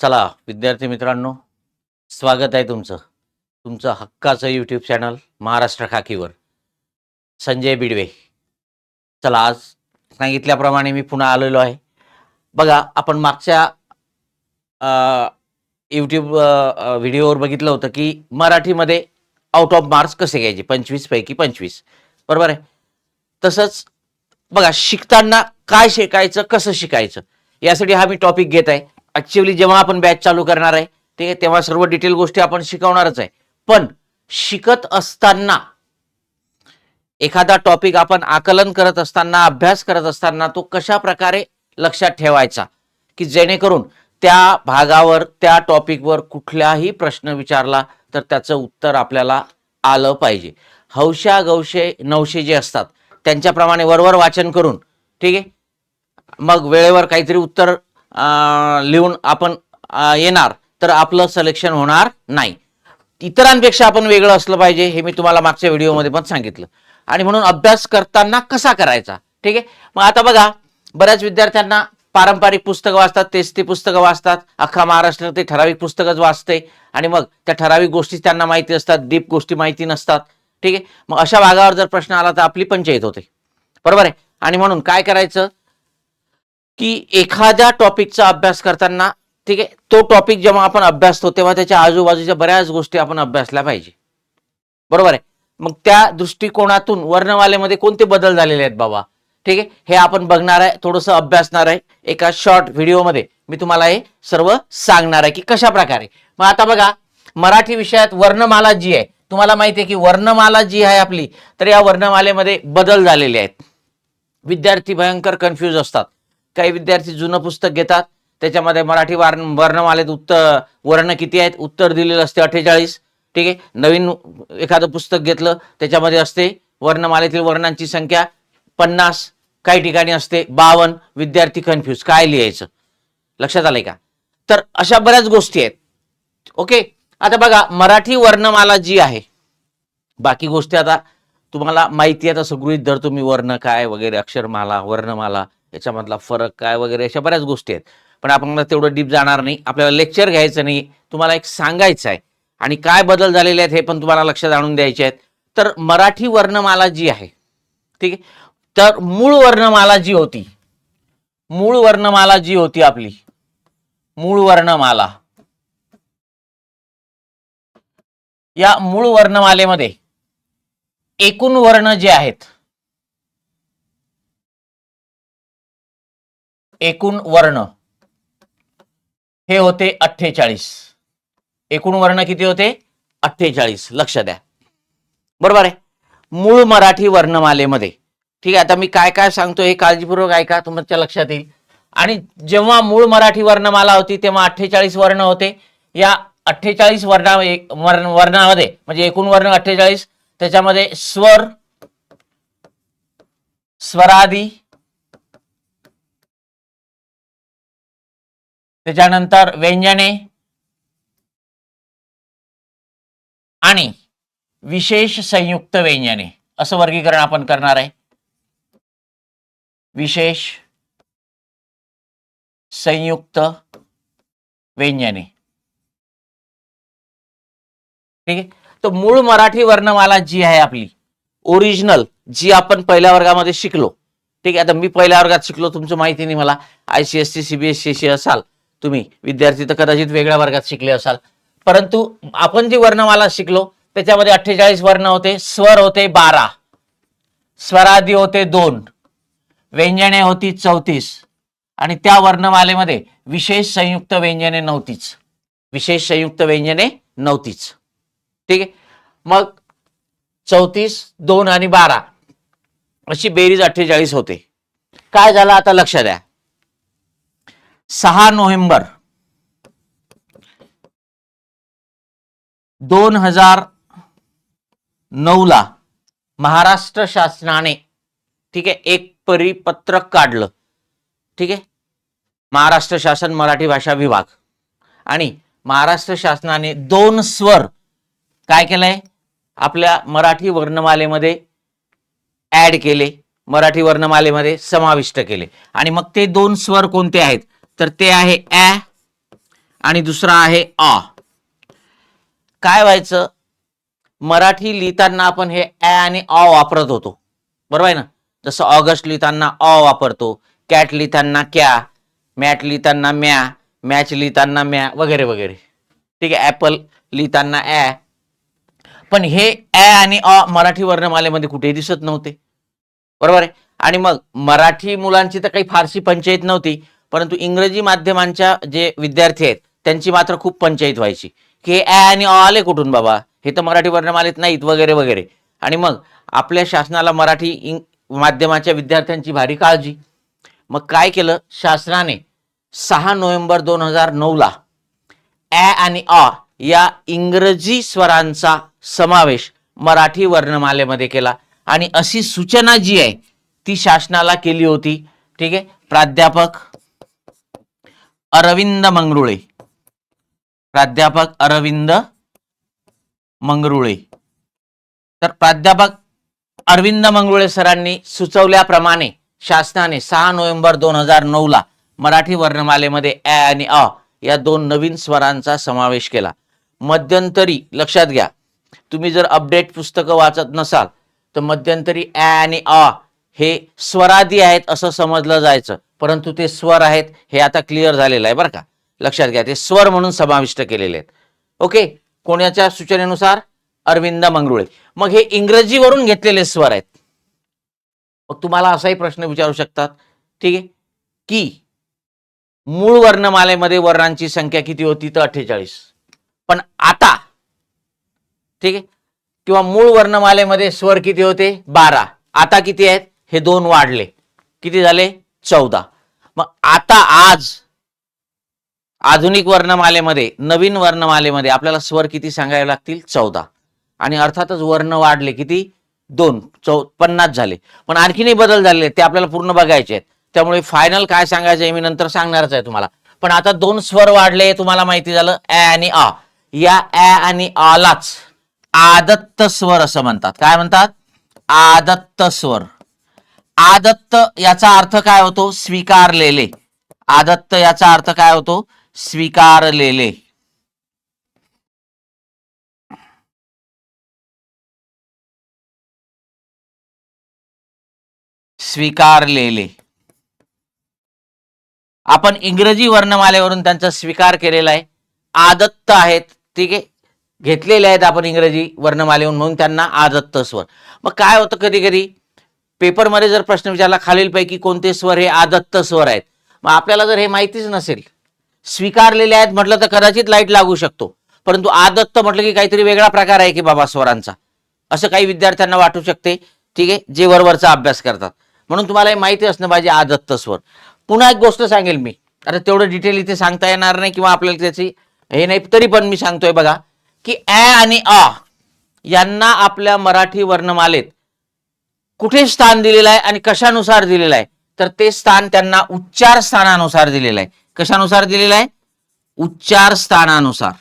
चला विद्यार्थी मित्रांनो स्वागत आहे तुमचं. तुमचं हक्काचं यूट्यूब चॅनल महाराष्ट्र खाकीवर. संजय बिडवे. चला आज सांगितल्याप्रमाणे मी पुन्हा आलेलो आहे. बघा आपण मागच्या यूट्यूब व्हिडिओवर बघितलं होतं की मराठीमध्ये आउट ऑफ मार्क्स कसे घ्यायचे? पंचवीस पैकी पंचवीस. बरोबर आहे? तसंच बघा शिकताना काय शिकायचं कसं शिकायचं? यासाठी हा मी टॉपिक घेत आहे. ॲक्च्युअली जेव्हा आपण बॅच चालू करणार आहे ठीक आहे तेव्हा सर्व डिटेल गोष्टी आपण शिकवणारच आहे. पण शिकत असताना एखादा टॉपिक आपण आकलन करत असताना अभ्यास करत असताना तो कशा प्रकारे लक्षात ठेवायचा? की जेणेकरून त्या भागावर त्या टॉपिकवर कुठलाही प्रश्न विचारला तर त्याचं उत्तर आपल्याला आलं पाहिजे. हौशा गौशे नवशे जे असतात त्यांच्याप्रमाणे वरवर वाचन करून ठीक आहे? मग वेळेवर काहीतरी उत्तर लिहून आपण येणार तर आपलं सिलेक्शन होणार नाही. इतरांपेक्षा आपण वेगळं असलं पाहिजे हे मी तुम्हाला मागच्या व्हिडिओमध्ये पण सांगितलं. आणि म्हणून अभ्यास करताना कसा करायचा? ठीक आहे? मग आता बघा बऱ्याच विद्यार्थ्यांना पारंपरिक पुस्तकं वाचतात तेच ते पुस्तकं वाचतात अख्खा महाराष्ट्र ते ठराविक पुस्तकच वाचते आणि मग त्या ठराविक गोष्टी त्यांना माहिती असतात डीप गोष्टी माहिती नसतात. ठीक आहे? मग अशा भागावर जर प्रश्न आला तर आपली पंचायत होते. बरोबर आहे? आणि म्हणून काय करायचं? की एखाद्या टॉपिकचा अभ्यास करताना ठीक आहे तो टॉपिक जेव्हा आपण अभ्यासतो तेव्हा त्याच्या आजूबाजूच्या बऱ्याच गोष्टी आपण अभ्यासल्या पाहिजे. बरोबर आहे? मग त्या दृष्टिकोनातून वर्णमालेमध्ये कोणते बदल झालेले आहेत बाबा? ठीक आहे? हे आपण बघणार आहे थोडंसं अभ्यासणार आहे एका शॉर्ट व्हिडिओमध्ये मी तुम्हाला हे सर्व सांगणार आहे की कशा प्रकारे मग आता बघा मराठी विषयात वर्णमाला जी आहे तुम्हाला माहिती आहे की वर्णमाला जी आहे आपली तर या वर्णमालेमध्ये बदल झालेले आहेत. विद्यार्थी भयंकर कन्फ्यूज असतात. काही विद्यार्थी जुनं पुस्तक घेतात. त्याच्यामध्ये मराठी वर्ण वर्णमालेत उत्तर वर्ण किती आहेत? उत्तर दिलेलं असते अठ्ठेचाळीस. ठीक आहे? नवीन एखादं पुस्तक घेतलं त्याच्यामध्ये असते वर्णमालेतील वर्णांची संख्या पन्नास. काही ठिकाणी असते बावन्न विद्यार्थी कन्फ्यूज काय लिहायचं? लक्षात आलंय का? तर अशा बऱ्याच गोष्टी आहेत. ओके? आता बघा मराठी वर्णमाला जी आहे बाकी गोष्टी आता तुम्हाला माहिती आहे. तसं गृहित धरतो मी वर्ण काय वगैरे अक्षरमाला वर्णमाला. याच्यामधला फरक काय वगैरे अशा बऱ्याच गोष्टी आहेत. पण आपण तेवढं डीप जाणार नाही. आपल्याला लेक्चर घ्यायचं नाही. तुम्हाला एक सांगायचं आहे. आणि काय बदल झालेले आहेत हे पण तुम्हाला लक्षात आणून द्यायचे आहेत. तर मराठी वर्णमाला जी आहे ठीक आहे? तर मूळ वर्णमाला जी होती मूळ वर्णमाला जी होती आपली मूळ वर्णमाला. या मूळ वर्णमालेमध्ये एकूण वर्ण जे आहेत एकूण वर्ण. हे होते अठ्ठेचाळीस. एकूण वर्ण किती होते? अठ्ठेचाळीस. लक्ष द्या. बरोबर आहे? मूळ मराठी वर्णमालेमध्ये. ठीक आहे आता मी काय काय सांगतो हे काळजीपूर्वक ऐका तुमच्या लक्षात येईल. आणि जेव्हा मूळ मराठी वर्णमाला होती तेव्हा अठ्ठेचाळीस वर्ण होते. या अठ्ठेचाळीस वर्णा वर्ण वर्णामध्ये म्हणजे एकूण वर्ण अठ्ठेचाळीस त्याच्यामध्ये स्वर स्वरादी त्याच्यानंतर व्यंजने आणि विशेष संयुक्त व्यंजने. असं वर्गीकरण आपण करणार आहे. विशेष संयुक्त व्यंजने. ठीक आहे? तर मूळ मराठी वर्णमाला जी आहे आपली ओरिजिनल जी आपण पहिल्या वर्गामध्ये शिकलो. ठीक आहे? आता मी पहिल्या वर्गात शिकलो तुमचं माहिती नाही मला. आयसीएससी सीबीएससी असाल. तुम्ही विद्यार्थी तर कदाचित वेगळ्या वर्गात शिकले असाल. परंतु आपण जी वर्णमाला शिकलो त्याच्यामध्ये अठ्ठेचाळीस वर्ण होते स्वर होते बारा. स्वरादी होते दोन. व्यंजने होती चौतीस. आणि त्या वर्णमालेमध्ये विशेष संयुक्त व्यंजने नव्हतीच. विशेष संयुक्त व्यंजने नव्हतीच. ठीक आहे? मग चौतीस दोन आणि बारा अशी बेरीज अठ्ठेचाळीस होते. काय झालं आता लक्ष द्या. सहा नोव्हेंबर दोन हजार नऊला महाराष्ट्र शासनाने ठीक आहे एक परिपत्रक काढलं. ठीक आहे? महाराष्ट्र शासन मराठी भाषा विभाग. आणि महाराष्ट्र शासनाने दोन स्वर काय केलंय? आपल्या मराठी वर्णमालेमध्ये ऍड केले. मराठी वर्णमालेमध्ये समाविष्ट केले. आणि मग ते दोन स्वर कोणते आहेत? तर ते आहे ॲ आणि दुसरा आहे अ. काय व्हायचं? मराठी लिहिताना आपण हे ॲ आणि अ वापरत होतो. बरोबर आहे ना? जसं ऑगस्ट लिहिताना अ वापरतो कॅट लिहिताना क्या मॅट लिहिताना म्या मॅच लिहिताना म्या वगैरे वगैरे. ठीक आहे? ॲपल लिहिताना ॲ पण हे ॲ आणि अ मराठी वर्णमालेमध्ये कुठेही दिसत नव्हते. बरोबर आहे? आणि मग मराठी मुलांची तर काही फारशी पंचायत नव्हती. परंतु इंग्रजी माध्यमांच्या जे विद्यार्थी आहेत त्यांची मात्र खूप पंचायत व्हायची. की हे ॲ आणि अ आले कुठून बाबा? हे तर मराठी वर्णमालेत नाहीत वगैरे वगैरे. आणि मग आपल्या शासनाला मराठी इंग माध्यमाच्या विद्यार्थ्यांची भारी काळजी. मग काय केलं? शासनाने सहा नोव्हेंबर दोन हजार नऊला ॲ आणि अ या इंग्रजी स्वरांचा समावेश मराठी वर्णमालेमध्ये केला. आणि अशी सूचना जी आहे ती शासनाला केली होती. ठीक आहे? प्राध्यापक अरविंद मंगरुळे. प्राध्यापक अरविंद मंगरुळे. तर प्राध्यापक अरविंद मंगरुळे सरांनी सुचवल्याप्रमाणे शासनाने सहा नोव्हेंबर दोन हजार नऊला मराठी वर्णमालेमध्ये ॲ आणि अ या दोन नवीन स्वरांचा समावेश केला. मध्यंतरी लक्षात घ्या तुम्ही जर अपडेट पुस्तकं वाचत नसाल तर मध्यंतरी ॲ आणि अ हे स्वरादी आहेत असं समजलं जायचं. परंतु ते स्वर आहेत हे आता क्लिअर झालेलं आहे बरं का. लक्षात घ्या ते स्वर म्हणून समाविष्ट केलेले आहेत. ओके कोणाच्या सूचनेनुसार? अरविंद मंगरुळे. मग हे इंग्रजीवरून घेतलेले स्वर आहेत. मग तुम्हाला असाही प्रश्न विचारू शकतात. ठीक आहे? की मूळ वर्णमालेमध्ये वर्णांची संख्या किती होती? तर अठ्ठेचाळीस. पण आता ठीक आहे? किंवा मूळ वर्णमालेमध्ये स्वर किती होते? बारा. आता किती आहेत? हे दोन वाढले. किती झाले? चौदा. मग आता आज आधुनिक वर्णमालेमध्ये नवीन वर्णमालेमध्ये आपल्याला स्वर किती सांगावे लागतील? चौदा. आणि अर्थातच वर्ण वाढले किती? दोन. चौ पन्नास झाले. पण आणखीनही बदल झालेले ते आपल्याला पूर्ण बघायचे आहेत. त्यामुळे फायनल काय सांगायचं आहे मी नंतर सांगणारच आहे तुम्हाला. पण आता दोन स्वर वाढले तुम्हाला माहिती झालं ॲ आणि आ या ॲ आणि आलाच आदत्त स्वर असं म्हणतात. काय म्हणतात? आदत्त स्वर. आदत्त याचा अर्थ काय होतो? स्वीकारलेले. आदत्त याचा अर्थ काय होतो? स्वीकारलेले. स्वीकारलेले. आपण इंग्रजी वर्णमालेवरून त्यांचा स्वीकार केलेला आहे. आदत्त आहेत ठीक आहे? घेतलेले आहेत आपण इंग्रजी वर्णमालेवरून म्हणून त्यांना आदत्त स्वर मग काय होतं कधी कधी पेपरमध्ये जर प्रश्न विचारला खालीलपैकी कोणते स्वर हे आदत्त स्वर आहेत? मग आपल्याला जर हे माहितीच नसेल स्वीकारलेले आहेत म्हटलं तर कदाचित लाइट लागू शकतो. परंतु आदत्त म्हटलं की काहीतरी वेगळा प्रकार आहे की बाबा स्वरांचा. असं काही विद्यार्थ्यांना वाटू शकते ठीक आहे जे वरवरचा अभ्यास करतात. म्हणून तुम्हाला हे माहिती असणं पाहिजे आदत्त स्वर. पुन्हा एक गोष्ट सांगेल मी. आता तेवढं डिटेल इथे सांगता येणार नाही किंवा आपल्याला त्याची हे नाही तरी पण मी सांगतोय बघा की ॲ आणि अ यांना आपल्या मराठी वर्णमालेत कुठे स्थान दिलेलं आहे आणि कशानुसार दिलेलं आहे? तर ते स्थान त्यांना उच्चार स्थानानुसार दिलेलं आहे. कशानुसार दिलेलं आहे? उच्चार स्थानानुसार.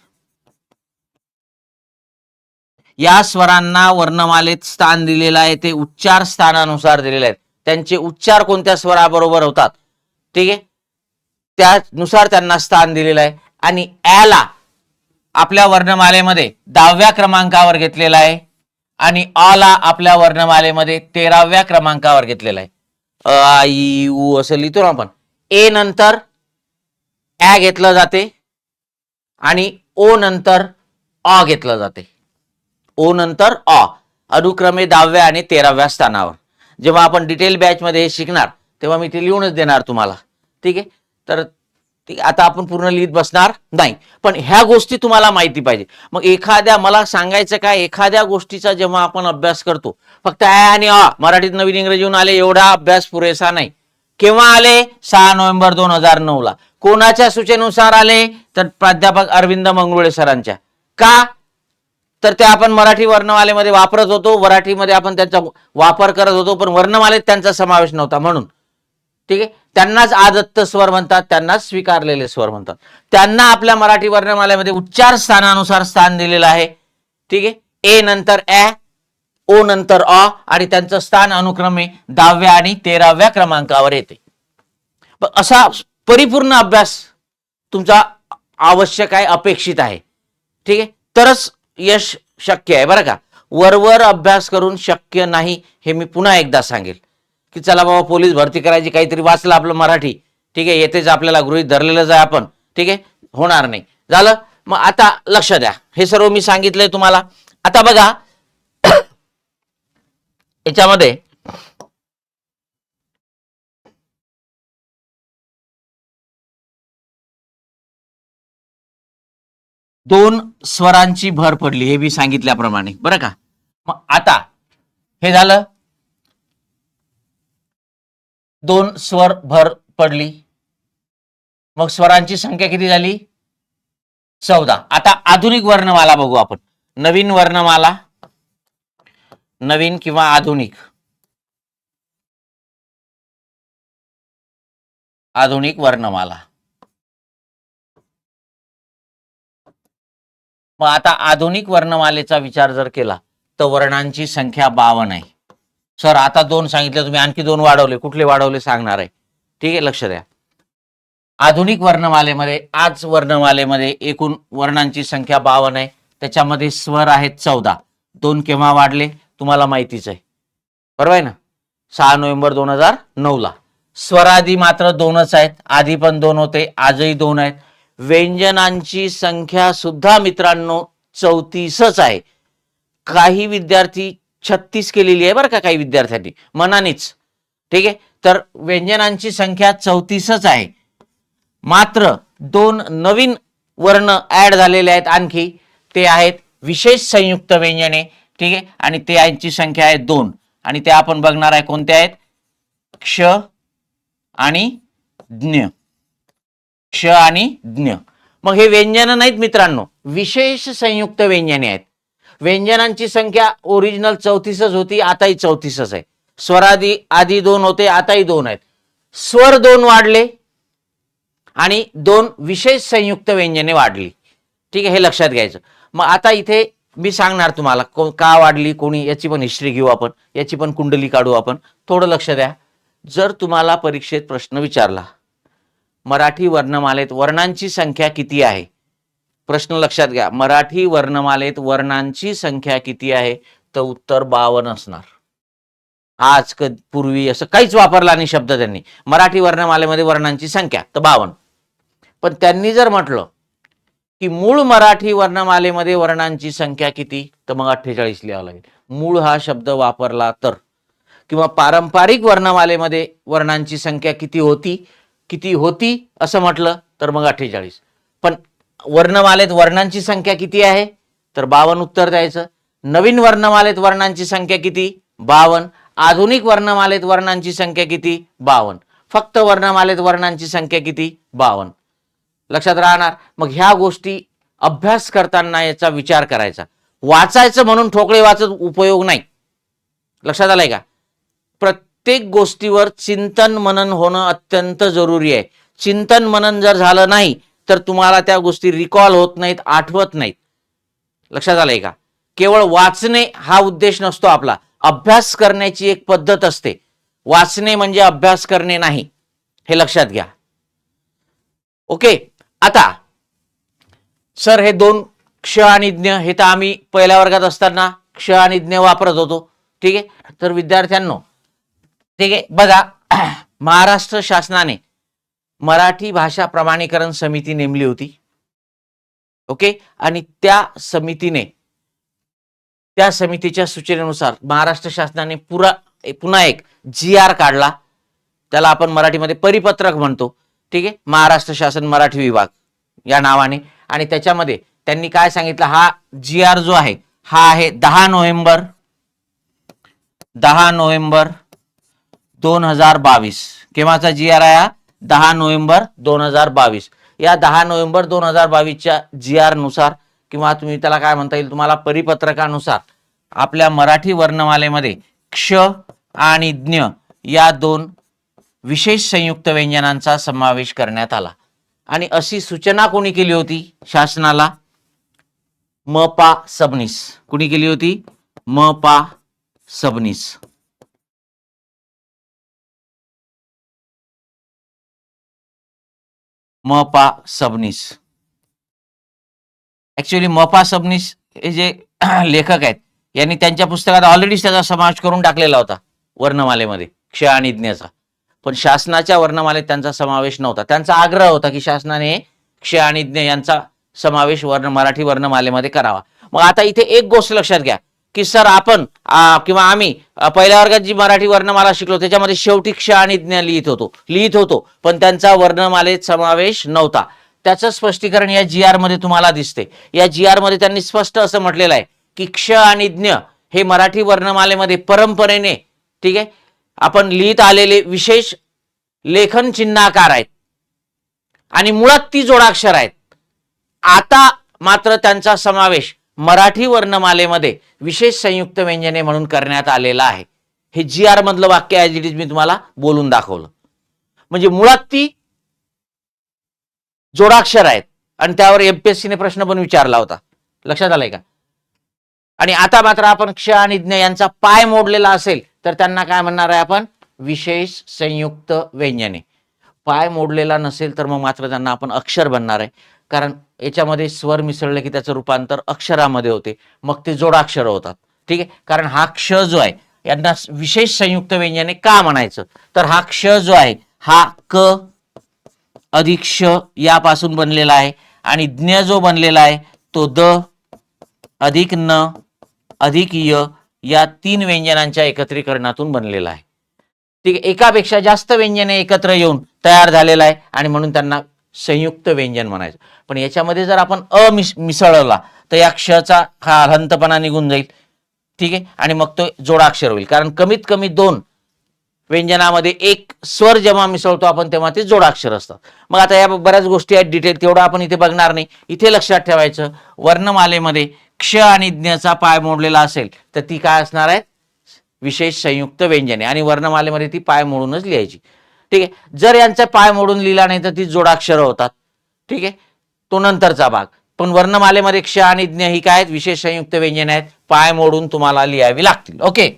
या स्वरांना वर्णमालेत स्थान दिलेलं आहे ते उच्चार स्थानानुसार दिलेले आहेत त्यांचे उच्चार कोणत्या स्वराबरोबर होतात? ठीक आहे? त्यानुसार त्यांना स्थान दिलेलं आहे. आणि ॲला आपल्या वर्णमालेमध्ये दहाव्या क्रमांकावर घेतलेला आहे. आणि अला आपल्या वर्णमालेमध्ये तेराव्या क्रमांकावर घेतलेला आहे. अ आ, इ उ असं लिहितो ना आपण. ए नंतर ॲ घेतलं जाते आणि ओ नंतर अ घेतलं जाते. ओ नंतर अ अनुक्रमे दहाव्या आणि तेराव्या स्थानावर. जेव्हा आपण डिटेल बॅचमध्ये हे शिकणार तेव्हा मी ते लिहूनच देणार तुम्हाला. ठीक आहे? तर ठीक आता आपण पूर्ण लिहित बसणार नाही. पण ह्या गोष्टी तुम्हाला माहिती पाहिजे. मग एखाद्या मला सांगायचं काय एखाद्या गोष्टीचा जेव्हा आपण अभ्यास करतो फक्त आय आणि अ मराठीत नवीन इंग्रजीहून आले एवढा अभ्यास पुरेसा नाही. केव्हा आले? सहा नोव्हेंबर दोन हजार नऊ ला. कोणाच्या सूचनेनुसार आले? तर प्राध्यापक अरविंद मंगरुळे सरांच्या. का? तर ते आपण मराठी वर्णमालेमध्ये वापरत होतो. मराठीमध्ये आपण त्यांचा वापर करत होतो पण वर्णमालेत त्यांचा समावेश नव्हता. म्हणून ठीक आहे? त्यांनाच आदत्त स्वर म्हणतात त्यांनाच स्वीकारलेले स्वर म्हणतात. त्यांना आपल्या मराठी वर्णमालेमध्ये उच्चार स्थानानुसार स्थान दिलेलं आहे. ठीक आहे? ए नंतर ए ओ नंतर अ आणि त्यांचं स्थान अनुक्रमे दहाव्या आणि तेराव्या क्रमांकावर येते. असा परिपूर्ण अभ्यास तुमचा आवश्यक आहे अपेक्षित आहे. ठीक आहे? तरच यश शक्य आहे बरं का? वरवर अभ्यास करून शक्य नाही हे मी पुन्हा एकदा सांगेल. की चला बाबा पोलीस भरती करायची काहीतरी वाचलं आपलं मराठी. ठीक आहे येतेच आपल्याला गृहित धरलेलंच आहे आपण. ठीक आहे होणार नाही. झालं? मग आता लक्ष द्या. हे सर्व मी सांगितलंय तुम्हाला. आता बघा. याच्यामध्ये दोन स्वरांची भर पडली हे मी सांगितल्याप्रमाणे. बरं का? मग आता हे झालं? दोन स्वर भर पडली. मग स्वरांची संख्या किती झाली? चौदा. आता आधुनिक वर्णमाला बघू आपण. नवीन वर्णमाला नवीन किंवा आधुनिक. आधुनिक वर्णमाला. मग आता आधुनिक वर्णमालेचा विचार जर केला तर वर्णांची संख्या बावन्न आहे. सर आता दोन सांगितले तुम्ही आणखी दोन वाढवले. कुठले वाढवले सांगणार आहे? ठीक आहे लक्ष द्या. आधुनिक वर्णमालेमध्ये आज वर्णमालेमध्ये एकूण वर्णांची संख्या बावन्न आहे. त्याच्यामध्ये स्वर आहेत चौदा. दोन केव्हा वाढले? तुम्हाला माहितीच आहे. बरोबर आहे ना? सहा नोव्हेंबर दोन हजार नऊला. स्वरादी मात्र दोनच आहेत. आधी पण दोन होते आजही दोन आहेत. व्यंजनांची संख्या सुद्धा मित्रांनो चौतीसच आहे. काही विद्यार्थी छत्तीस केलेली आहे बरं का काही विद्यार्थ्यांनी. मनानेच. ठीक आहे? तर व्यंजनांची संख्या चौतीसच आहे. मात्र दोन नवीन वर्ण ऍड झालेले आहेत आणखी. ते आहेत विशेष संयुक्त व्यंजने. ठीक आहे? आणि ते यांची संख्या आहे दोन. आणि ते आपण बघणार आहे कोणते आहेत? क्ष आणि ज्ञ. क्ष आणि ज्ञ. मग हे व्यंजन नाहीत मित्रांनो. विशेष संयुक्त व्यंजने आहेत. व्यंजनांची संख्या ओरिजिनल चौतीसच होती आताही चौतीसच आहे. स्वरादी आधी दोन होते आताही दोन आहेत. स्वर दोन वाढले आणि दोन विशेष संयुक्त व्यंजने वाढली. ठीक आहे हे लक्षात घ्यायचं. मग आता इथे मी सांगणार तुम्हाला को का वाढली कोणी याची पण हिस्ट्री घेऊ आपण. याची पण कुंडली काढू आपण. थोडं लक्ष द्या. जर तुम्हाला परीक्षेत प्रश्न विचारला मराठी वर्णमालेत वर्णांची संख्या किती आहे? प्रश्न लक्षात घ्या. मराठी वर्णमालेत वर्णांची संख्या किती आहे? तर उत्तर बावन असणार. आज क पूर्वी असं काहीच वापरला नाही शब्द त्यांनी. मराठी वर्णमालेमध्ये वर्णांची संख्या तर बावन्न पण त्यांनी जर म्हटलं की मूळ मराठी वर्णमालेमध्ये वर्णांची संख्या किती? तर मग अठ्ठेचाळीस लिहावं लागेल. मूळ हा शब्द वापरला तर. किंवा पारंपरिक वर्णमालेमध्ये वर्णांची संख्या किती होती? किती होती? असं म्हटलं तर मग अठ्ठेचाळीस. पण वर्णमालेत वर्णांची संख्या किती आहे? तर बावन उत्तर द्यायचं. नवीन वर्णमालेत वर्णांची संख्या किती? बावन्न आधुनिक वर्णमालेत वर्णांची संख्या किती? बावन्न फक्त वर्णमालेत वर्णांची संख्या किती? बावन्न लक्षात राहणार? मग ह्या गोष्टी अभ्यास करताना याचा विचार करायचा. वाचायचं म्हणून ठोकळे वाचत उपयोग नाही. लक्षात आलंय का? प्रत्येक गोष्टीवर चिंतन मनन होणं अत्यंत जरुरी आहे. चिंतन मनन जर झालं नाही तर तुम्हाला त्या गोष्टी रिकॉल होत नाहीत आठवत नाहीत. लक्षात आलंय का? केवळ वाचणे हा उद्देश नसतो आपला. अभ्यास करण्याची एक पद्धत असते. वाचणे म्हणजे अभ्यास करणे नाही. हे लक्षात घ्या. ओके? आता सर हे दोन क्ष आणि ज्ञ हे तर आम्ही पहिल्या वर्गात असताना क्ष आणि ज्ञ वापरत होतो. ठीक आहे? तर विद्यार्थ्यांनो ठीक आहे? बघा महाराष्ट्र शासनाने मराठी भाषा प्रमाणीकरण समिती नेमली होती. ओके? आणि त्या समितीने त्या समितीच्या सूचनेनुसार महाराष्ट्र शासनाने पुरा पुन्हा एक जी आर काढला. त्याला आपण मराठीमध्ये परिपत्रक म्हणतो. ठीक आहे? महाराष्ट्र शासन मराठी विभाग या नावाने. आणि त्याच्यामध्ये त्यांनी काय सांगितलं? हा जी आर जो आहे हा आहे दहा नोव्हेंबर दहा नोव्हेंबर दोन हजार बावीस. केव्हाचा जी आर आहे हा? दहा नोव्हेंबर दोन हजार बावीस. या दहा नोव्हेंबर दोन हजार बावीसच्या जी आरनुसार किंवा तुम्ही त्याला काय म्हणता येईल तुम्हाला परिपत्रकानुसार आपल्या मराठी वर्णमालेमध्ये क्ष आणि ज्ञ या दोन विशेष संयुक्त व्यंजनांचा समावेश करण्यात आला. आणि अशी सूचना कोणी केली होती शासनाला? म पा सबनीस. कुणी केली होती? म पा सबनीस. म पा सबनीस. ऍक्च्युली मपा सबनीस हे जे लेखक आहेत यांनी त्यांच्या पुस्तकात ऑलरेडी त्याचा समावेश करून टाकलेला होता वर्णमालेमध्ये क्ष आणि ज्ञचा. पण शासनाच्या वर्णमालेत त्यांचा समावेश नव्हता. त्यांचा आग्रह होता की शासनाने क्ष आणि ज्ञ यांचा समावेश वर्ण मराठी वर्णमालेमध्ये करावा. मग आता इथे एक गोष्ट लक्षात घ्या. की सर आपण किंवा आम्ही पहिल्या वर्गात जी मराठी वर्णमाला शिकलो त्याच्यामध्ये शेवटी क्ष आणि ज्ञ लिहित होतो. लिहित होतो पण त्यांचा वर्णमालेत समावेश नव्हता. त्याचं स्पष्टीकरण या जी आरमध्ये तुम्हाला दिसते. या जी आरमध्ये त्यांनी स्पष्ट असं म्हटलेलं आहे की क्ष आणि ज्ञ हे मराठी वर्णमालेमध्ये परंपरेने ठीक आहे आपण लिहित आलेले विशेष लेखन चिन्हाकार आहेत. आणि मुळात ती जोडाक्षर आहेत. आता मात्र त्यांचा समावेश मराठी वर्णमालेमध्ये विशेष संयुक्त व्यंजने म्हणून करण्यात आलेला आहे. हे जी आर मधलं वाक्य ॲज इट इज मी तुम्हाला बोलून दाखवलं. म्हणजे मुळात ती जोडाक्षर आहेत. आणि त्यावर एमपीएससीने प्रश्न पण विचारला होता. लक्षात आलंय का? आणि आता मात्र आपण क्ष आणि ज्ञ यांचा पाय मोडलेला असेल तर त्यांना काय म्हणणार आहे आपण? विशेष संयुक्त व्यंजने. पाय मोडलेला नसेल तर मग मात्र त्यांना आपण अक्षर बनणार आहे. कारण याच्यामध्ये स्वर मिसळले की त्याचं रूपांतर अक्षरामध्ये होते. मग ते जोडाक्षर होतात. ठीक आहे? कारण हा क्ष जो आहे यांना विशेष संयुक्त व्यंजने का म्हणायचं? तर हा क्ष जो आहे हा क अधिक क्ष यापासून बनलेला आहे आणि ज्ञ जो बनलेला आहे तो द अधिक न अधिक य या तीन व्यंजनांच्या एकत्रीकरणातून बनलेला आहे. ठीक आहे? एकापेक्षा जास्त व्यंजने एकत्र येऊन तयार झालेला आहे आणि म्हणून त्यांना संयुक्त व्यंजन म्हणायचं. पण याच्यामध्ये जर आपण अ मिस मिसळला तर या क्षचा हा हंतपणा निघून जाईल. ठीक आहे? आणि मग तो जोडाक्षर होईल. कारण कमीत कमी दोन व्यंजनामध्ये एक स्वर जेव्हा मिसळतो आपण तेव्हा ते जोडाक्षर असतात. मग आता या बऱ्याच गोष्टी आहेत डिटेल तेवढं आपण इथे बघणार नाही. इथे लक्षात ठेवायचं वर्णमालेमध्ये क्ष आणि ज्ञचा पाय मोडलेला असेल तर ती काय असणार आहे? विशेष संयुक्त व्यंजने. आणि वर्णमालेमध्ये ती पाय मोडूनच लिहायची. ठीक आहे? जर यांचा पाय मोडून लिहिला नाही तर ती जोडाक्षरं होतात. ठीक आहे? तो नंतरचा भाग. पण वर्णमालेमध्ये क्ष आणि ज्ञ ही काय आहेत? विशेष संयुक्त व्यंजन आहेत. पाय मोडून तुम्हाला लिहावी लागतील. ओके?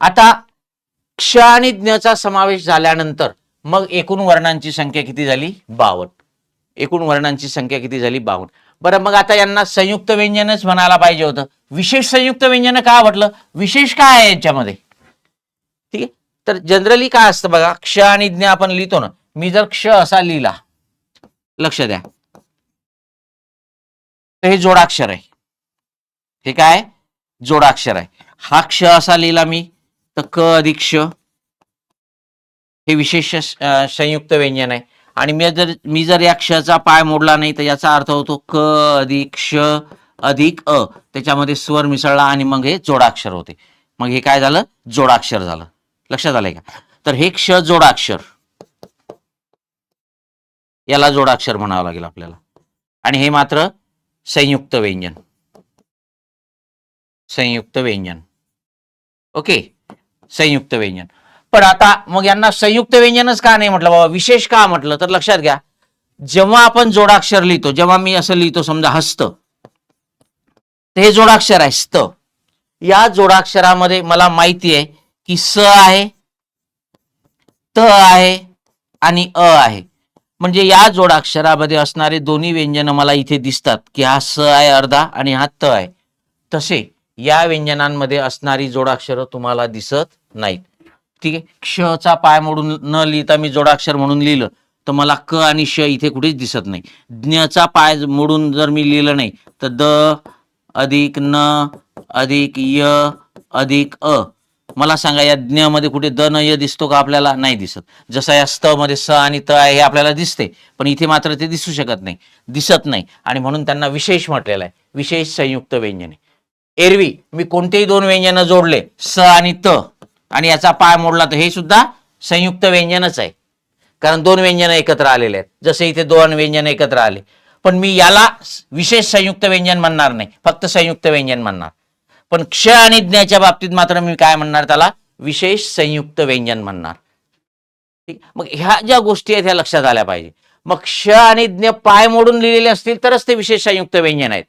आता क्ष आणि ज्ञचा समावेश झाल्यानंतर मग एकूण वर्णांची संख्या किती झाली? बावन्न. एकूण वर्णांची संख्या किती झाली? बावन्न. बरं मग आता यांना संयुक्त व्यंजनच म्हणायला पाहिजे होतं. विशेष संयुक्त व्यंजन का म्हटलं? विशेष काय आहे याच्यामध्ये? ठीक आहे? तर जनरली काय असतं बघा क्ष आणि ज्ञ आपण लिहितो ना मी जर क्ष असा लिहिला लक्ष द्या. तर हे जोडाक्षर आहे. हे काय? जोडाक्षर आहे. हा क्ष असा लिहिला मी तर क अधिक क्ष. हे विशेष संयुक्त व्यंजन आहे. आणि मी जर मी जर या क्षचा पाय मोडला नाही तर याचा अर्थ होतो क अधिक क्ष अधिक अ. त्याच्यामध्ये स्वर मिसळला आणि मग हे जोडाक्षर होते. मग हे काय झालं? जोडाक्षर झालं. लक्षात आलंय का? तर हे क्ष जोडाक्षर याला जोडाक्षर म्हणावं लागेल आपल्याला. आणि हे मात्र संयुक्त व्यंजन. संयुक्त व्यंजन. ओके? संयुक्त व्यंजन. पण आता मग यांना संयुक्त व्यंजनच का नाही म्हटलं बाबा? विशेष का म्हटलं? तर लक्षात घ्या. जेव्हा आपण जोडाक्षर लिहितो जेव्हा मी असं लिहितो समजा हस्त. ते हे जोडाक्षर आहे स्त. या जोडाक्षरामध्ये मला माहिती आहे की स आहे त आहे आणि अ आहे. म्हणजे या जोडाक्षरामध्ये असणारे दोन्ही व्यंजन मला इथे दिसतात की हा स आहे अर्धा आणि हा त आहे. तसे या व्यंजनांमध्ये असणारी जोडाक्षरं तुम्हाला दिसत नाहीत. ठीक आहे? क्षचा पाय मोडून न लिहिता मी जोडाक्षर म्हणून लिहिलं तर मला क आणि श इथे कुठेच दिसत नाही. ज्ञचा पाय मोडून जर मी लिहिलं नाही तर द अधिक न अधिक य अधिक अ. मला सांगा या ज्ञामध्ये कुठे द न य दिसतो का आपल्याला? नाही दिसत. जसा या स्त मध्ये स आणि त आहे हे आपल्याला दिसते पण इथे मात्र ते दिसू शकत नाही दिसत नाही. आणि म्हणून त्यांना विशेष म्हटलेलं आहे विशेष संयुक्त व्यंजने. एरवी मी कोणतेही दोन व्यंजन जोडले स आणि त आणि याचा पाय मोडला तर हे सुद्धा संयुक्त व्यंजनच आहे. कारण दोन व्यंजन एकत्र आलेले आहेत. जसे इथे दोन व्यंजन एकत्र आले. पण मी याला विशेष संयुक्त व्यंजन म्हणणार नाही फक्त संयुक्त व्यंजन म्हणणार. पण क्ष आणि ज्ञाच्या बाबतीत मात्र मी काय म्हणणार त्याला? विशेष संयुक्त व्यंजन म्हणणार. ठीक? मग ह्या ज्या गोष्टी आहेत ह्या लक्षात आल्या पाहिजे. मग क्ष आणि ज्ञ पाय मोडून लिहिलेले असतील तरच ते विशेष संयुक्त व्यंजन आहेत.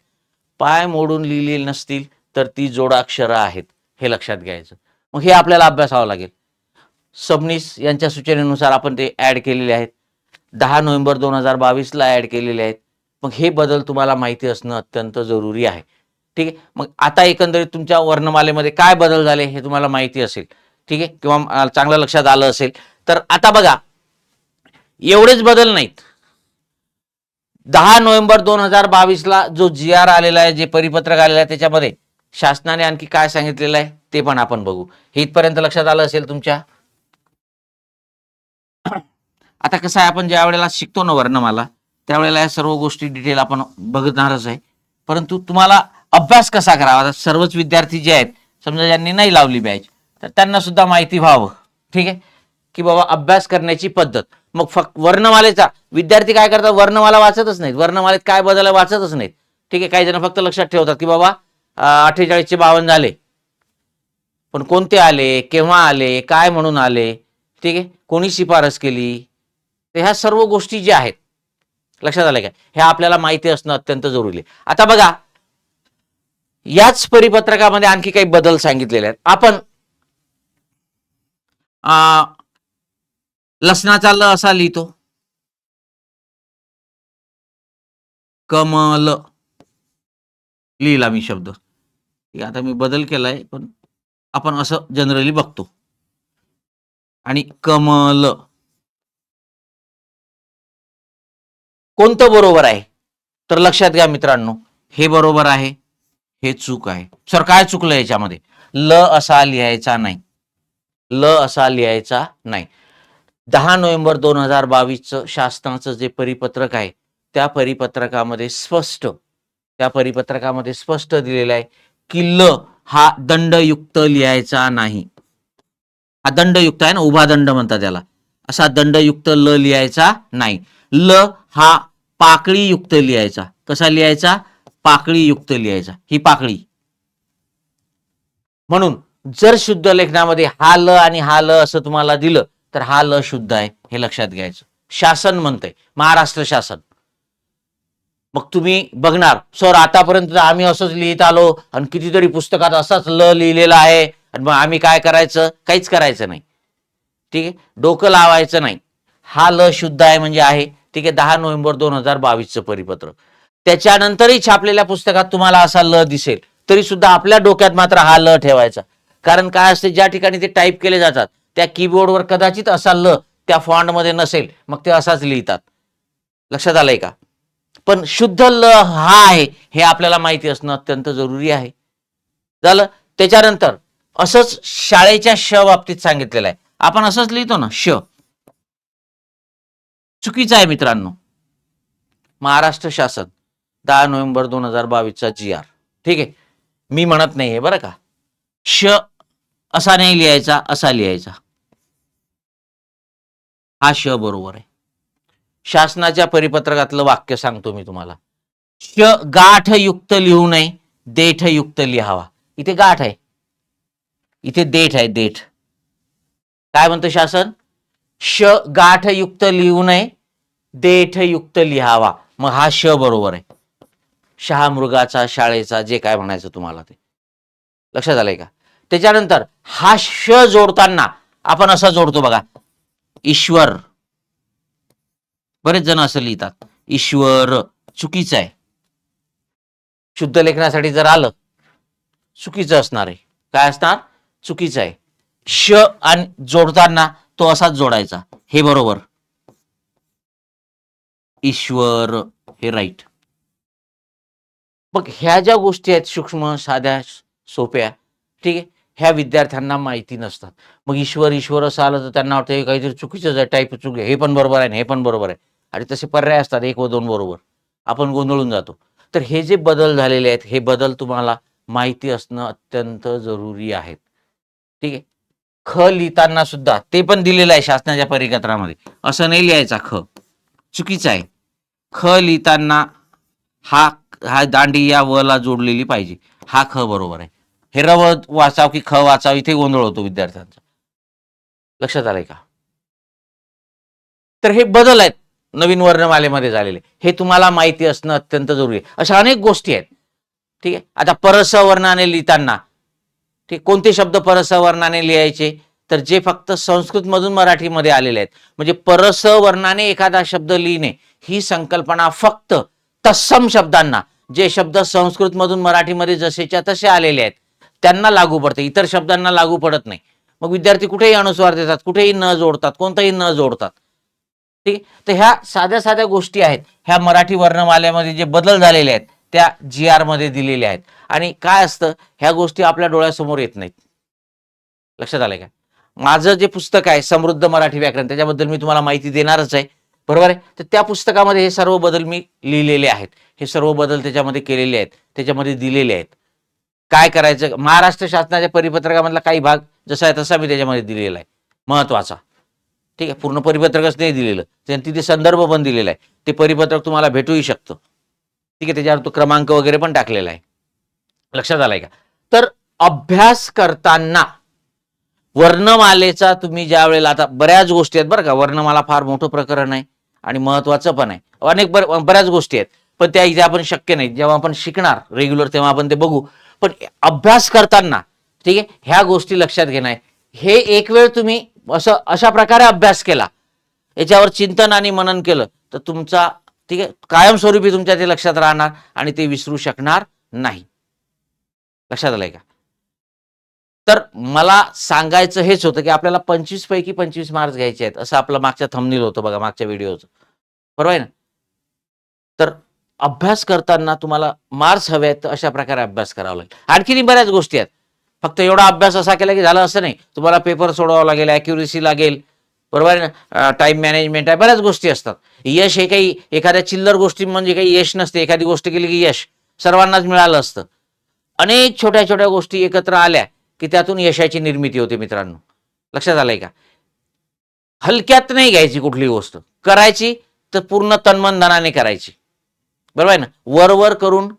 पाय मोडून लिहिलेले नसतील तर ती जोडाक्षरं आहेत हे लक्षात घ्यायचं. मग हे आपल्याला अभ्यासावं लागेल. सबनीस यांच्या सूचनेनुसार आपण ते ऍड केलेले आहेत. दहा नोव्हेंबर दोन हजार बावीसला ऍड केलेले आहेत. मग हे बदल तुम्हाला माहिती असणं अत्यंत जरुरी आहे. ठीक आहे? मग आता एकंदरीत तुमच्या वर्णमालेमध्ये काय बदल झाले हे तुम्हाला माहिती असेल. ठीक आहे? किंवा चांगलं लक्षात आलं असेल. तर आता बघा एवढेच बदल नाहीत. दहा नोव्हेंबर दोन हजार बावीसला जो जी आर आलेला आहे जे परिपत्रक आलेलं आहे त्याच्यामध्ये शासनाने आणखी काय सांगितलेलं आहे ते पण आपण बघू. हे इथपर्यंत लक्षात आलं असेल तुमच्या? आता कसं आहे आपण ज्या वेळेला शिकतो ना वर्णमाला त्यावेळेला या सर्व गोष्टी डिटेल आपण बघणारच आहे. परंतु तुम्हाला अभ्यास कसा करावा? आता सर्वच विद्यार्थी जे आहेत समजा ज्यांनी नाही लावली बॅच तर त्यांना सुद्धा माहिती व्हावं. ठीक आहे? की बाबा अभ्यास करण्याची पद्धत. मग फक्त वर्णमालेचा विद्यार्थी काय करतात? वर्णमाला वाचतच नाहीत. वर्णमालेत काय बदल वाचतच नाहीत. ठीक आहे? काही जण फक्त लक्षात ठेवतात की बाबा अठ्ठेचाळीसचे बावन्न झाले. पण कोणते आले? केव्हा आले? काय म्हणून आले? ठीक आहे? कोणी शिफारस केली? तर ह्या सर्व गोष्टी ज्या आहेत लक्षात आलं का? ह्या आपल्याला माहिती असणं अत्यंत जरुरी आहे. आता बघा याच परिपत्रकामध्ये आणखी काही बदल सांगितलेले आहेत. आपण लसणाचा ल असा लिहितो. कमल. लिहिला मी शब्द. ठीक आता मी बदल केलाय पण आपण असं जनरली बघतो. आणि कमल. कोणतं बरोबर आहे? तर लक्षात घ्या मित्रांनो हे बरोबर आहे. हे चूक आहे. सर काय चुकलं याच्यामध्ये? ल असा लिहायचा नाही. ल असा लिहायचा नाही. दहा नोव्हेंबर दोन हजार बावीसचं शासनाचं जे परिपत्रक आहे त्या परिपत्रकामध्ये स्पष्ट त्या परिपत्रकामध्ये स्पष्ट दिलेलं आहे की ल हा दंडयुक्त लिहायचा नाही. हा दंडयुक्त आहे ना उभा दंड म्हणतात त्याला असा दंडयुक्त ल लिहायचा नाही. ल हा पाकळीयुक्त लिहायचा. कसा लिहायचा? पाकळीयुक्त लिहायचा. ही पाकळी. म्हणून जर शुद्ध लेखनामध्ये हा ल आणि हा ल असं तुम्हाला दिलं तर हा ल शुद्ध आहे हे लक्षात घ्यायचं. शासन म्हणतंय महाराष्ट्र शासन. मग तुम्ही बघणार सर आतापर्यंत आम्ही असंच लिहित आलो आणि कितीतरी पुस्तकात असाच ल लिहिलेला आहे आणि मग आम्ही काय करायचं? काहीच करायचं नाही. ठीक आहे? डोकं लावायचं नाही. हा ल शुद्ध आहे म्हणजे आहे. ठीक आहे? दहा नोव्हेंबर दोन हजार बावीसचं परिपत्रक त्याच्यानंतरही छापलेल्या पुस्तकात तुम्हाला असा ल दिसेल. तरी सुद्धा आपल्या डोक्यात मात्र हा ल ठेवायचा. कारण काय असते ज्या ठिकाणी ते टाईप केले जातात त्या कीबोर्डवर कदाचित असा ल त्या फॉन्टमध्ये नसेल मग ते असाच लिहितात. लक्षात आलंय का? पण शुद्ध ल हा आहे हे आपल्याला माहिती असणं अत्यंत जरुरी आहे. झालं? त्याच्यानंतर असंच शाळेच्या श बाबतीत सांगितलेलं आहे. आपण असंच लिहितो ना श. चुकीचं आहे मित्रांनो. महाराष्ट्र शासन. दहा नोव्हेंबर दोन हजार बावीसचा जी आर ठीक आहे? मी म्हणत नाही हे बरं का? श असा नाही लिहायचा असा लिहायचा. हा श बरोबर आहे. शासनाच्या परिपत्रकातलं वाक्य सांगतो मी तुम्हाला. श गाठ युक्त लिहू नये देठयुक्त लिहावा. इथे गाठ आहे. इथे देठ आहे देठ. काय म्हणतं शासन? श गाठ युक्त लिहू नये देठयुक्त लिहावा. मग हा श बरोबर आहे. शहामृगाचा शाळेचा जे काय म्हणायचं तुम्हाला ते. लक्षात आलंय का? त्याच्यानंतर हा श जोडताना आपण असा जोडतो बघा. ईश्वर. बरेच जण असं लिहितात. ईश्वर चुकीचं आहे. शुद्ध लेखनासाठी जर आलं चुकीचं असणार आहे. काय असणार? चुकीचं आहे. श आणि जोडताना तो असाच जोडायचा. हे बरोबर. ईश्वर हे राईट. मग ह्या ज्या गोष्टी आहेत सूक्ष्म साध्या सोप्या ठीक आहे? ह्या विद्यार्थ्यांना माहिती नसतात. मग ईश्वर ईश्वर असं आलं तर त्यांना वाटतं हे काहीतरी चुकीचंच आहे टाईप चुकी आहे. हे पण बरोबर आहे हे पण बरोबर आहे. आणि तसे पर्याय असतात एक व दोन बरोबर. आपण गोंधळून जातो. तर हे जे बदल झालेले आहेत हे बदल तुम्हाला माहिती असणं अत्यंत जरुरी आहेत. ठीक आहे? ख लिहिताना सुद्धा ते पण दिलेलं आहे शासनाच्या परिपत्रामध्ये असं नाही लिहायचा ख. चुकीचं आहे. ख लिहिताना हा हा दांडी या वला जोडलेली पाहिजे. हा ख बरोबर आहे. हे र वाचाव की ख वाचाव इथे गोंधळ होतो विद्यार्थ्यांचा. लक्षात आलंय का? तर हे बदल आहेत. नवीन वर्णमालेमध्ये झालेले. हे तुम्हाला माहिती असणं अत्यंत जरुरी आहे. अशा अनेक गोष्टी आहेत. ठीक आहे? आता परसवर्णाने लिहिताना ठीक कोणते शब्द परसवर्णाने लिहायचे? तर जे फक्त संस्कृतमधून मराठीमध्ये आलेले आहेत. म्हणजे परसवर्णाने एखादा शब्द लिहिणे ही संकल्पना फक्त तत्सम शब्दांना जे शब्द संस्कृत मधून मराठीमध्ये जसेच्या तसे आलेले आहेत त्यांना लागू पडते. इतर शब्दांना लागू पडत नाही. मग विद्यार्थी कुठेही अनुस्वार देतात कुठेही न जोडतात कोणताही न जोडतात. ठीक तर ह्या साध्या साध्या गोष्टी आहेत. ह्या मराठी वर्णमाल्यामध्ये जे बदल झालेले आहेत त्या जी आरमध्ये दिलेल्या आहेत. आणि काय असतं? ह्या गोष्टी आपल्या डोळ्यासमोर येत नाहीत. लक्षात आलंय का? माझं जे पुस्तक आहे समृद्ध मराठी व्याकरण त्याच्याबद्दल मी तुम्हाला माहिती देणारच आहे. बरोबर आहे? तर त्या पुस्तकामध्ये हे सर्व बदल मी लिहिलेले आहेत. हे सर्व बदल त्याच्यामध्ये केलेले आहेत. त्याच्यामध्ये दिलेले आहेत. काय करायचं? महाराष्ट्र शासनाच्या परिपत्रकामधला काही भाग जसा आहे तसा मी त्याच्यामध्ये दिलेला आहे. महत्त्वाचा ठीक आहे? पूर्ण परिपत्रकच नाही दिलेलं. त्यांनी तिथे संदर्भ पण दिलेला आहे. ते परिपत्रक तुम्हाला भेटूही शकतं. ठीक आहे? त्याच्यावर तो क्रमांक वगैरे पण टाकलेला आहे. लक्षात आलाय का? तर अभ्यास करताना वर्णमालेचा तुम्ही ज्या वेळेला आता बऱ्याच गोष्टी आहेत बरं का? वर्णमाला फार मोठं प्रकरण आहे. आणि महत्वाचं पण आहे. अनेक बऱ्याच गोष्टी आहेत. पण त्या इथे आपण शक्य नाही. जेव्हा आपण शिकणार रेग्युलर तेव्हा आपण ते बघू. पण अभ्यास करताना ठीक आहे ह्या गोष्टी लक्षात घेणं आहे. हे एक वेळ तुम्ही असं अशा प्रकारे अभ्यास केला. याच्यावर चिंतन आणि मनन केलं तर तुमचा ठीक आहे कायमस्वरूपी तुमच्या ते लक्षात राहणार आणि ते विसरू शकणार नाही. लक्षात आलंय का? तर मला सांगायचं हेच होतं की आपल्याला पंचवीस पैकी पंचवीस मार्क्स घ्यायचे आहेत असं आपलं मागच्या थंबनील होतं बघा मागच्या व्हिडिओचं बरोबर आहे ना? तर अभ्यास करताना तुम्हाला मार्क्स हवे आहेत तर अशा प्रकारे अभ्यास करावा लागेल. आणखीन बऱ्याच गोष्टी आहेत. फक्त एवढा अभ्यास असा केला की झालं असं नाही. तुम्हाला पेपर सोडवावा लागेल अॅक्युरेसी लागेल. बरोबर आहे ना? टाइम मॅनेजमेंट आहे बऱ्याच गोष्टी असतात. यश हे काही एखाद्या चिल्लर गोष्टी म्हणजे काही यश नसते. एखादी गोष्ट केली की यश सर्वांनाच मिळालं असतं. अनेक छोट्या छोट्या गोष्टी एकत्र आल्या. की त्यातून यशाची निर्मिती होते मित्रांनो. लक्षात आलंय का? हलक्यात नाही घ्यायची कुठली वस्तू. करायची तर पूर्ण तन्मन धनाने करायची. बरोबर आहे ना? वर वर करून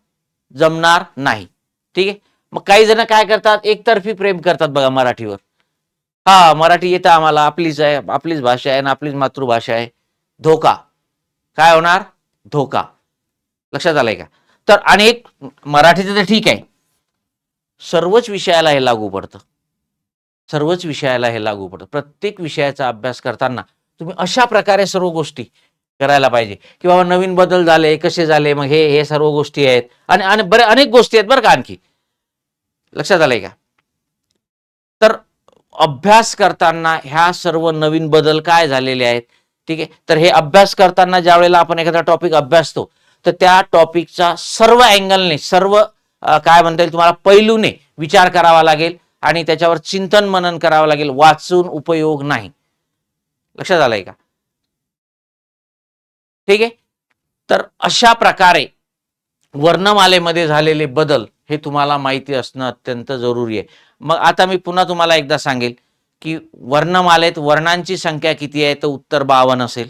जमणार नाही. ठीक आहे? मग काही जण काय करतात? एकतर्फी प्रेम करतात बघा मराठीवर. हा मराठी येतं आम्हाला. आपलीच आहे आपलीच भाषा आहे आणि आपलीच मातृभाषा आहे. धोका. काय होणार? धोका. लक्षात आलंय का? तर आणि एक मराठीचं तर ठीक आहे. सर्वच विषयाला हे लागू पडतं. सर्वच विषयाला हे लागू पडतं. प्रत्येक विषयाचा अभ्यास करताना तुम्ही अशा प्रकारे सर्व गोष्टी करायला पाहिजे. की बाबा नवीन बदल झाले कसे झाले मग हे हे सर्व गोष्टी आहेत. आणि आणि बऱ्या अनेक गोष्टी आहेत बरं का आणखी. लक्षात आलंय का? तर अभ्यास करताना ह्या सर्व नवीन बदल काय झालेले आहेत? ठीक आहे? तर हे अभ्यास करताना ज्या वेळेला आपण एखादा टॉपिक अभ्यासतो तर त्या टॉपिकचा सर्व अँगलने सर्व काय म्हणता येईल? तुम्हाला पैलूने विचार करावा लागेल आणि त्याच्यावर चिंतन मनन करावं लागेल. वाचून उपयोग नाही. लक्षात आलंय का? ठीक आहे? तर अशा प्रकारे वर्णमालेमध्ये झालेले बदल हे तुम्हाला माहिती असणं अत्यंत जरुरी आहे. मग आता मी पुन्हा तुम्हाला एकदा सांगेल की वर्णमालेत वर्णांची संख्या किती आहे तर उत्तर बावन असेल.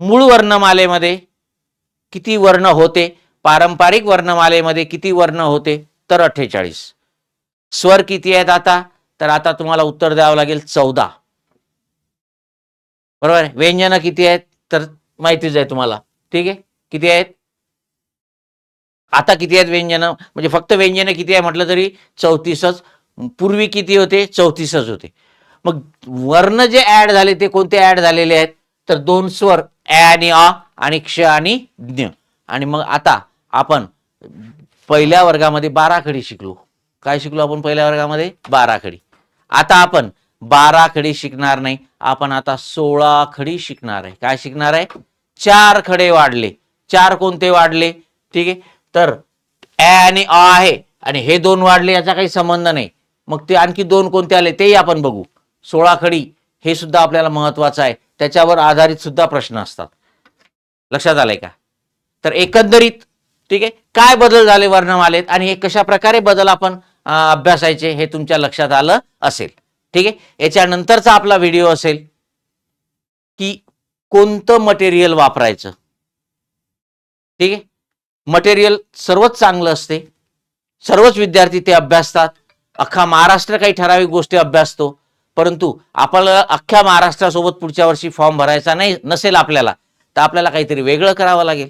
मूळ वर्णमालेमध्ये किती वर्ण होते? पारंपरिक वर्णमालेमध्ये किती वर्ण होते? तर अठ्ठेचाळीस. स्वर किती आहेत आता? तर आता तुम्हाला उत्तर द्यावं लागेल चौदा. बरोबर आहे? व्यंजन किती आहेत? तर माहितीच आहे तुम्हाला. ठीक आहे? किती आहेत? आता किती आहेत व्यंजन? म्हणजे फक्त व्यंजन किती आहे म्हटलं तरी चौतीसच. पूर्वी किती होते? चौतीसच होते. मग वर्ण जे ऍड झाले ते कोणते ऍड झालेले आहेत? तर दोन स्वर ॲ आणि अ आणि क्ष आणि ज्ञ. आणि मग आता आपण पहिल्या वर्गामध्ये बाराखडी शिकलो. काय शिकलो आपण पहिल्या वर्गामध्ये? बाराखडी आता आपण बारा खडी शिकणार नाही. आपण आता सोळा खडी शिकणार आहे. काय शिकणार आहे? चार खडे वाढले. चार कोणते वाढले? ठीक आहे? तर ॲ आणि अ आहे आणि हे दोन वाढले याचा काही संबंध नाही. मग ते आणखी दोन कोणते आले? तेही आपण बघू. सोळा खडी हे सुद्धा आपल्याला महत्वाचं आहे. त्याच्यावर आधारित सुद्धा प्रश्न असतात. लक्षात आलंय का? तर एकंदरीत ठीक आहे? काय बदल झाले वर्णमालेत आणि हे कशा प्रकारे बदल आपण अभ्यासायचे हे तुमच्या लक्षात आलं असेल. ठीक आहे? याच्यानंतरचा आपला व्हिडिओ असेल की कोणतं मटेरियल वापरायचं. ठीक आहे? मटेरियल सर्वच चांगलं असते. सर्वच विद्यार्थी ते अभ्यासतात. अख्खा महाराष्ट्र काही ठराविक गोष्टी अभ्यासतो. परंतु आपल्याला अख्ख्या महाराष्ट्रासोबत पुढच्या वर्षी फॉर्म भरायचा नाही नसेल आपल्याला. तर आपल्याला काहीतरी वेगळं करावं लागेल.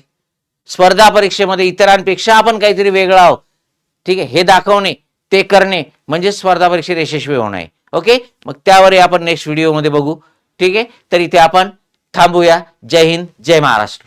स्पर्धा परीक्षेमध्ये इतरांपेक्षा आपण काहीतरी वेगळं आहोत. ठीक आहे हे दाखवणे ते करणे म्हणजे स्पर्धा परीक्षेत यशस्वी होणं आहे. ओके? मग त्यावरही आपण नेक्स्ट व्हिडिओमध्ये बघू. ठीक आहे? तर इथे आपण थांबूया. जय हिंद जय महाराष्ट्र.